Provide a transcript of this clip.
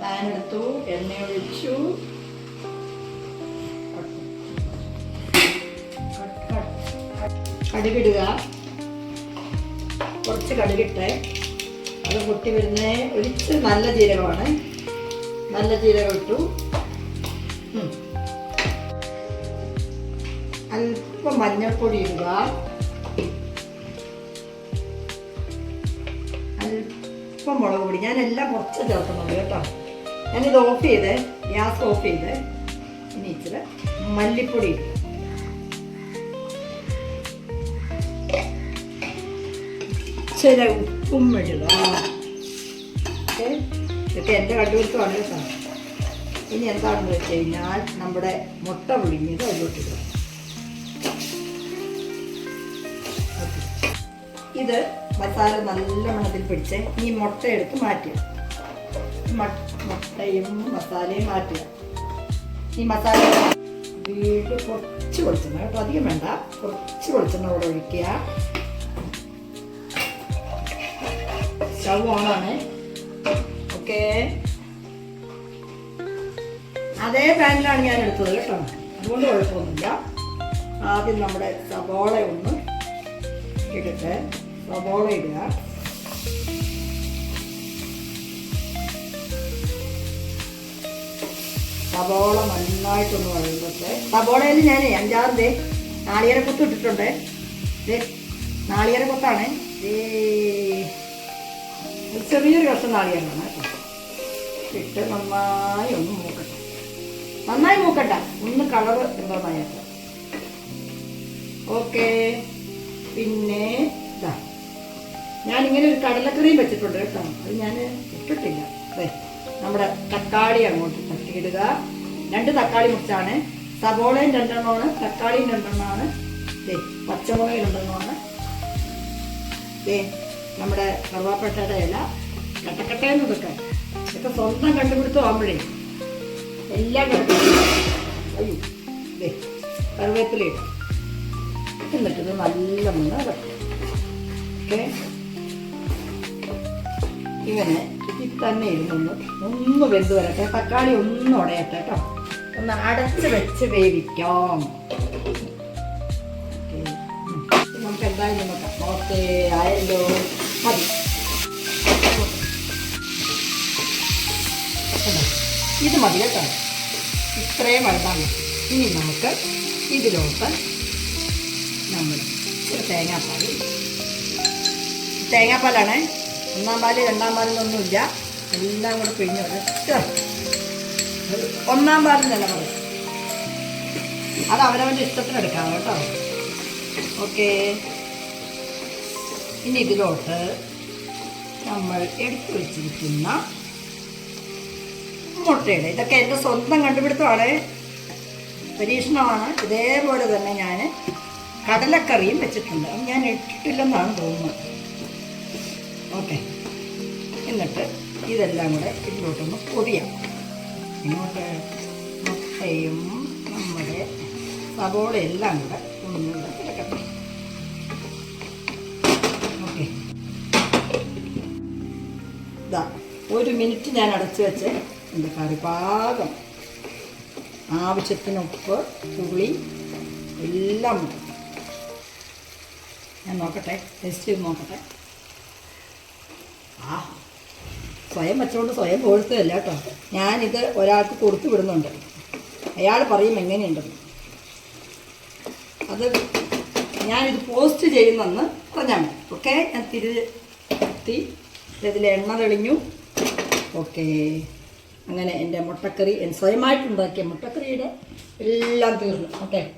Pan എടുത്തു എണ്ണ ഒഴിച്ചു. കടുകിടുക. കുറച്ച് കടുകിട്ട്. അത് പൊട്ടി വരുന്ന ഒഴിച്ച് നല്ല ജീരകമാണ്. നല്ല ജീരകം ഇട്ടു. അല്പം മഞ്ഞൾപ്പൊടി ഇടുക. അല്പം മുളക് പൊടി. ഞാൻ എല്ലാം കുറച്ച് ചേർക്കുന്നുണ്ട് കേട്ടോ. ഞാനിത് ഓഫ് ചെയ്ത്. ഗ്യാസ് ഓഫ് ചെയ്ത്. ഇനി ഇച്ചിരി മല്ലിപ്പൊടി ചില ഉപ്പും മെഴുക ഇതൊക്കെ എന്റെ കണ്ടുപിടുത്തമാണ് കേട്ടോ. ഇനി എന്താണെന്ന് വെച്ച് കഴിഞ്ഞാൽ നമ്മുടെ മുട്ട പുഴുങ്ങിയത് അതിലോട്ടിടുക ഇത് മസാല നല്ല മണത്തിൽ പിടിച്ച് ഈ മുട്ട എടുത്ത് മാറ്റുക. മുട്ടയും മസാലയും മാറ്റുക. ഈ മസാല വീട്ടിൽ കുറച്ച് വെളിച്ചെണ്ണ കേട്ടോ അധികം വേണ്ട. കുറച്ച് വെളിച്ചെണ്ണ കൂടെ ഒഴിക്കുക. സ്റ്റവ് ഓണാണ് ഓക്കേ. അതേ പാനിലാണ് ഞാൻ എടുത്തത് കേട്ടോ. അതുകൊണ്ട് കുഴപ്പമൊന്നുമില്ല. ആദ്യം നമ്മുടെ സവോള ഒന്ന് ഇട്ടിട്ട് സബോള ഇടുക. സവോള നന്നായിട്ടൊന്ന് വഴുതട്ടെ സവോളയിൽ ഞാൻ ദേ നാളികേര കൊത്ത് ഇട്ടിട്ടുണ്ട്. നാളികേര കൊത്താണ് ചെറിയൊരു കഷ്ണം നാളികേരമാണ് ഇട്ട് നന്നായി ഒന്ന് മൂക്കട്ടെ. നന്നായി മൂക്കണ്ട. ഒന്ന് കളർ എന്താണെന്നായിട്ട് ഓക്കെ പിന്നെ ഞാനിങ്ങനെ ഒരു കടലക്കറിയും വെച്ചിട്ടുണ്ട് കേട്ടോ. അത് ഞാൻ ഇട്ടിട്ടില്ല. അതെ നമ്മുടെ തക്കാളി അങ്ങോട്ട് തട്ടിയിടുക. രണ്ട് തക്കാളി മുറിച്ചാണ്. സബോളയും രണ്ടെണ്ണമാണ്. തക്കാളിയും രണ്ടെണ്ണമാണ്. ദേ പച്ചമുളക് രണ്ടെണ്ണമാണ്. ദേ നമ്മുടെ കറുവാപ്പട്ടയുടെ ഇല. കട്ടക്കട്ടയെന്ന് ഇതൊക്കെ. ഇതൊക്കെ സ്വന്തം കണ്ടുപിടുത്തമാകുമ്പോഴേ എല്ലാം കിടക്കും അയ്യോ ദേ കറിവേപ്പില എന്നിട്ടത് നല്ല മുന്നേ ഓക്കെ? ഇങ്ങനെ ഇതിൽ തന്നെ ഇരുന്നൊന്ന് ഒന്ന് വെന്ത് വരട്ടെ. തക്കാളി ഒന്നും ഉടയട്ടെ കേട്ടോ. ഒന്ന് അടച്ച് വെച്ച് വേവിക്കാം. നമുക്ക് എന്തായാലും നോക്കാം ഓക്കെ ആയല്ലോ. മതി. ഇത് മതി കേട്ടോ. ഇത്രയും വെള്ളം ഇനി നമുക്ക് ഇതിലോട്ട് നമ്മൾ തേങ്ങാപ്പാൽ. തേങ്ങാപ്പാലാണ്? ഒന്നാം പാൽ രണ്ടാം പാലിനൊന്നുമില്ല എല്ലാം കൂടെ പിഴിഞ്ഞ് ഒന്നാം പാലിനല്ല പറയും അത് അവനവന്റെ ഇഷ്ടത്തിന് എടുക്കാം കേട്ടോ. ഓക്കെ. ഇനി ഇതിലോട്ട് നമ്മൾ എടുത്തു വെച്ചിരിക്കുന്ന മുട്ടയുടെ ഇതൊക്കെ എന്റെ സ്വന്തം കണ്ടുപിടുത്തമാണ്. പരീക്ഷണമാണ്. ഇതേപോലെ തന്നെ ഞാൻ കടലക്കറിയും വെച്ചിട്ടുണ്ട്. ഞാൻ ഇട്ടിട്ടില്ലെന്നാണ് തോന്നുന്നത്. ഓക്കെ. എന്നിട്ട് ഇതെല്ലാം കൂടെ ഇതിലോട്ടൊന്ന് പൊതിയാം. ഇങ്ങോട്ട് മുട്ടയും നമ്മുടെ സബോള എല്ലാം കൂടെ ഒന്നുകൂടെ ഓക്കെ. ഇതാ ഒരു മിനിറ്റ് ഞാൻ അടച്ചു വെച്ച്. എന്റെ കറി പാകം ആവശ്യത്തിന് ഉപ്പ് പുളി എല്ലാം ഞാൻ നോക്കട്ടെ ടേസ്റ്റ് ചെയ്ത് നോക്കട്ടെ. ആ. സ്വയം വെച്ചുകൊണ്ട് സ്വയം പോഴ്ത്തതല്ല കേട്ടോ. ഞാനിത് ഒരാൾക്ക് കൊടുത്തു വിടുന്നുണ്ട്. അയാൾ പറയും എങ്ങനെയുണ്ടെന്ന് അത് ഞാനിത് പോസ്റ്റ് ചെയ്യുന്നെന്ന് പറഞ്ഞാൽ മതി. ഓക്കെ? ഞാൻ തിരുത്തി ഇതിൽ എണ്ണ തെളിഞ്ഞു. ഓക്കെ. അങ്ങനെ എന്റെ മുട്ടക്കറി സ്വയമായിട്ടുണ്ടാക്കിയ മുട്ടക്കറിയുടെ എല്ലാം തീർന്നു. ഓക്കെ?